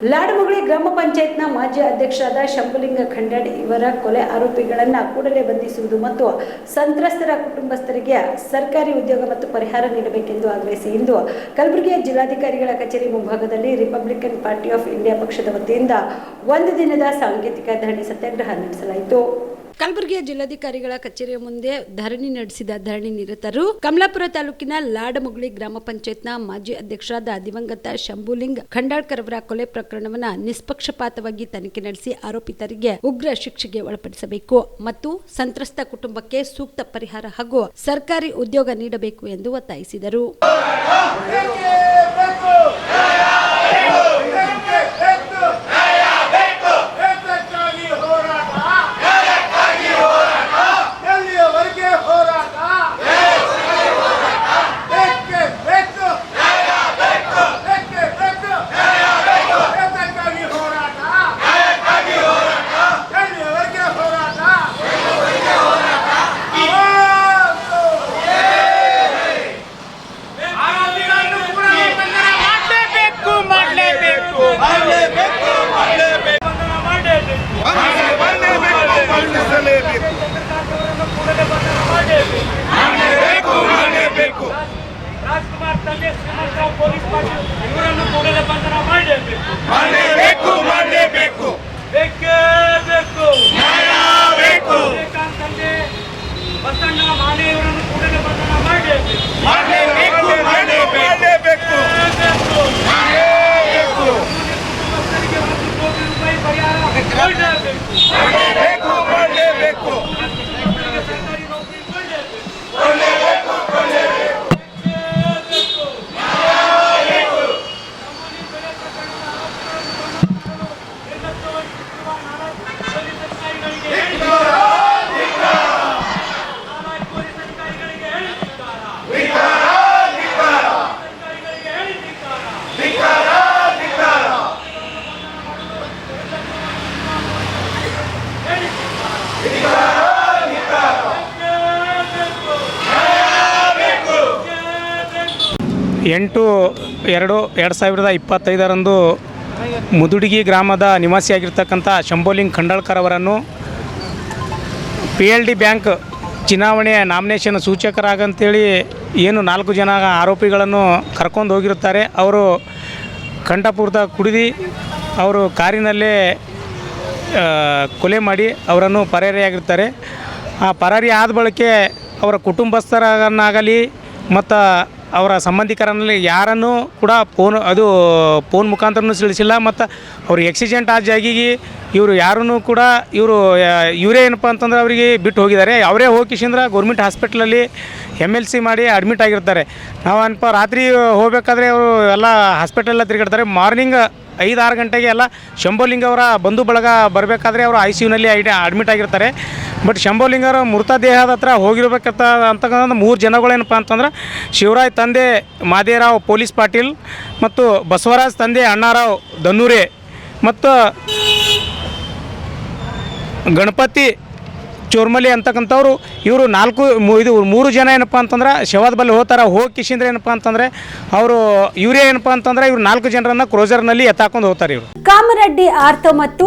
ಲಾಡಮುಗಳಿ ಗ್ರಾಮ ಪಂಚಾಯತ್ನ ಮಾಜಿ ಅಧ್ಯಕ್ಷರಾದ ಶಂಭುಲಿಂಗ ಖಂಡಾಡಿ ಇವರ ಕೊಲೆ ಆರೋಪಿಗಳನ್ನು ಕೂಡಲೇ ಬಂಧಿಸುವುದು ಮತ್ತು ಸಂತ್ರಸ್ತರ ಕುಟುಂಬಸ್ಥರಿಗೆ ಸರ್ಕಾರಿ ಉದ್ಯೋಗ ಮತ್ತು ಪರಿಹಾರ ನೀಡಬೇಕೆಂದು ಆಗ್ರಹಿಸಿ ಇಂದು ಕಲಬುರಗಿಯ ಜಿಲ್ಲಾಧಿಕಾರಿಗಳ ಕಚೇರಿ ಮುಂಭಾಗದಲ್ಲಿ ರಿಪಬ್ಲಿಕನ್ ಪಾರ್ಟಿ ಆಫ್ ಇಂಡಿಯಾ ಪಕ್ಷದ ವತಿಯಿಂದ ಒಂದು ದಿನದ ಸಾಂಕೇತಿಕ ಧರಣಿ ಸತ್ಯಾಗ್ರಹ ನಡೆಸಲಾಯಿತು. ಕಲಬುರಗಿಯ ಜಿಲ್ಲಾಧಿಕಾರಿಗಳ ಕಚೇರಿಯ ಮುಂದೆ ಧರಣಿ ನಡೆಸಿದ ಧರಣಿ ನಿರತರು ಕಮಲಾಪುರ ತಾಲೂಕಿನ ಲಾಡಮುಗುಳಿ ಗ್ರಾಮ ಪಂಚಾಯತ್ನ ಮಾಜಿ ಅಧ್ಯಕ್ಷರಾದ ದಿವಂಗತ ಶಂಭುಲಿಂಗ್ ಖಂಡಾಳ್ಕರ್ ಅವರ ಕೊಲೆ ಪ್ರಕರಣವನ್ನ ನಿಷ್ಪಕ್ಷಪಾತವಾಗಿ ತನಿಖೆ ನಡೆಸಿ ಆರೋಪಿತರಿಗೆ ಉಗ್ರ ಶಿಕ್ಷೆಗೆ ಒಳಪಡಿಸಬೇಕು ಮತ್ತು ಸಂತ್ರಸ್ತ ಕುಟುಂಬಕ್ಕೆ ಸೂಕ್ತ ಪರಿಹಾರ ಹಾಗೂ ಸರ್ಕಾರಿ ಉದ್ಯೋಗ ನೀಡಬೇಕು ಎಂದು ಒತ್ತಾಯಿಸಿದರು ಬೇಕೇ ಬೇಕು ಬೇಕೇ ಬೇಕು ಏತಕ್ಕಾಗಿ ಹೋರಾಟ ಎಲ್ಲಿಯವರೆಗೆ ಹೋರಾಟ ಬೇಕೇ ಬೇಕು ಬೇಕೇ ಬೇಕು ಏತಕ್ಕಾಗಿ ಹೋರಾಟ ಎಲ್ಲಿಯವರೆಗೆ ಹೋರಾಟ ಆವಾಜು! ಆರೋಪಿಗಳನ್ನು ಕೂಡ ಬಂಧನ ಮಾಡಲೇಬೇಕು ಮಾಡಲೇಬೇಕು ಮಾಡಲೇಬೇಕು ಮಾಡಲೇಬೇಕು ಬಂಧನ ಮಾಡಲೇಬೇಕು ಬಂಧಿಸಲೇಬೇಕು ಕೂಡಲೇ ಬಂಧನ ಮಾಡಲೇಬೇಕು ಮಾಡಲೇಬೇಕು ಮಾಡಲೇಬೇಕು ರಾಜ್ಕುಮಾರ್ ತಂದೆ ಶ್ರೀಮಂತರಾವ್ ಪೊಲೀಸ್ ಪಾಟೀಲ್ ಇವರನ್ನು ಕೂಡಲೇ ಬಂಧನ ಮಾಡಲೇಬೇಕು ಮಾಡಲೇಬೇಕು ಮಾಡಲೇಬೇಕು ಬೇಕೇ. ನ್ಯಾಯ ಬೇಕು ತಂದೆ ಬಸಣ್ಣ ಮಾನೆ ಇವರನ್ನು ಕೂಡಲೇ ಬಂಧನ ಮಾಡಲೇಬೇಕು ಮಾಡಲೇಬೇಕು ಮಾಡಲೇಬೇಕು ಮಾಡಲೇಬೇಕು ಬೇಕು ಮಾಡಲೇಬೇಕು ಭಕ್ತರಿಗೆ ಒಂದು ಕೋಟಿ ರೂಪಾಯಿ ಪರಿಹಾರ ಕೊಡಲೇಬೇಕು ಎಂಟು, ಎರಡು ಎರಡು ಸಾವಿರದ ಇಪ್ಪತ್ತೈದರಂದು ಮುದುಡಿಗಿ ಗ್ರಾಮದ ನಿವಾಸಿಯಾಗಿರ್ತಕ್ಕಂಥ ಶಂಭೋಲಿಂಗ್ ಖಂಡಾಳ್ಕರ್ ಅವರನ್ನು ಪಿ ಎಲ್ ಡಿ ಬ್ಯಾಂಕ್ ಚುನಾವಣೆಯ ನಾಮಿನೇಷನ್ ಸೂಚಕರಾಗಂತೇಳಿ ಏನು ನಾಲ್ಕು ಜನ ಆರೋಪಿಗಳನ್ನು ಕರ್ಕೊಂಡು ಹೋಗಿರುತ್ತಾರೆ. ಅವರು ಕಂಠಪೂರ್ತ ಕುಡಿದು ಅವರು ಕಾರಿನಲ್ಲೇ ಕೊಲೆ ಮಾಡಿ ಅವರನ್ನು ಪರಾರಿಯಾಗಿರ್ತಾರೆ ಆ ಪರಾರಿ ಆದ ಬಳಿಕ ಅವರ ಕುಟುಂಬಸ್ಥರನ್ನಾಗಲಿ ಮತ್ತು ಅವರ ಸಂಬಂಧಿಕರನ್ನಲ್ಲಿ ಯಾರನ್ನೂ ಕೂಡ ಫೋನ್, ಅದು ಫೋನ್ ಮುಖಾಂತರನೂ ತಿಳಿಸಿಲ್ಲ, ಮತ್ತು ಅವ್ರು ಎಕ್ಸಿಡೆಂಟ್ ಆದ ಜಾಗಿಗೆ ಇವರು ಯಾರೂ ಕೂಡ ಇವರು ಇವರೇ ಏನಪ್ಪ ಅಂತಂದ್ರೆ ಅವರಿಗೆ ಬಿಟ್ಟು ಹೋಗಿದ್ದಾರೆ. ಅವರೇ ಹೋಗಿಸಿಂದ್ರೆ ಗೌರ್ಮೆಂಟ್ ಹಾಸ್ಪಿಟ್ಲಲ್ಲಿ ಎಂ ಎಲ್ ಸಿ ಮಾಡಿ ಅಡ್ಮಿಟ್ ಆಗಿರ್ತಾರೆ. ನಾವು ಅನ್ಪ ರಾತ್ರಿ ಹೋಗ್ಬೇಕಾದ್ರೆ ಅವರು ಎಲ್ಲ ಹಾಸ್ಪಿಟ್ಲೆಲ್ಲ ತಿರುಗಾಡ್ತಾರೆ. ಮಾರ್ನಿಂಗ್ ಐದು ಆರು ಗಂಟೆಗೆ ಎಲ್ಲ ಶಂಭೋಲಿಂಗ ಅವರ ಬಂಧು ಬಳಗ ಬರಬೇಕಾದ್ರೆ ಅವರು ಐ ಸಿ ಯುನಲ್ಲಿ ಐಡಿ ಅಡ್ಮಿಟ್ ಆಗಿರ್ತಾರೆ. ಬಟ್ ಶಂಭೋಲಿಂಗ ಅವರ ಮೃತದೇಹದ ಹತ್ರ ಹೋಗಿರ್ಬೇಕಂತ ಅಂತಕ್ಕಂಥ ಮೂರು ಜನಗಳೇನಪ್ಪ ಅಂತಂದ್ರೆ ಶಿವರಾಯ್ ತಂದೆ ಮಾದೇರಾವ್ ಪೊಲೀಸ್ ಪಾಟೀಲ್ ಮತ್ತು ಬಸವರಾಜ್ ತಂದೆ ಅಣ್ಣಾರಾವ್ ದನ್ನೂರೆ ಮತ್ತು ಗಣಪತಿ ಚೋರ್ಮಲಿ ಅಂತಕ್ಕಂಥವ್ರು, ಇವರು ನಾಲ್ಕು ಇದು ಮೂರು ಜನ ಏನಪ್ಪ ಅಂತಂದ್ರೆ, ಶವದ ಬಲ್ಲಿ ಹೋಗ್ತಾರೆ, ಹೋಗಿ ಕಿಶಿಂದ್ರೆ ಏನಪ್ಪ ಅಂತಂದ್ರೆ, ಅವರು ಇವರೇ ಏನಪ್ಪ ಅಂತಂದ್ರೆ, ಇವ್ರು ನಾಲ್ಕು ಜನರನ್ನ ಕ್ರೋಸರ್ನಲ್ಲಿ ಎತ್ತಾಕೊಂಡು ಹೋಗ್ತಾರೆ ಇವರು. ಕಾಮರೆಡ್ಡಿ ಆರ್ಥೋ ಮತ್ತು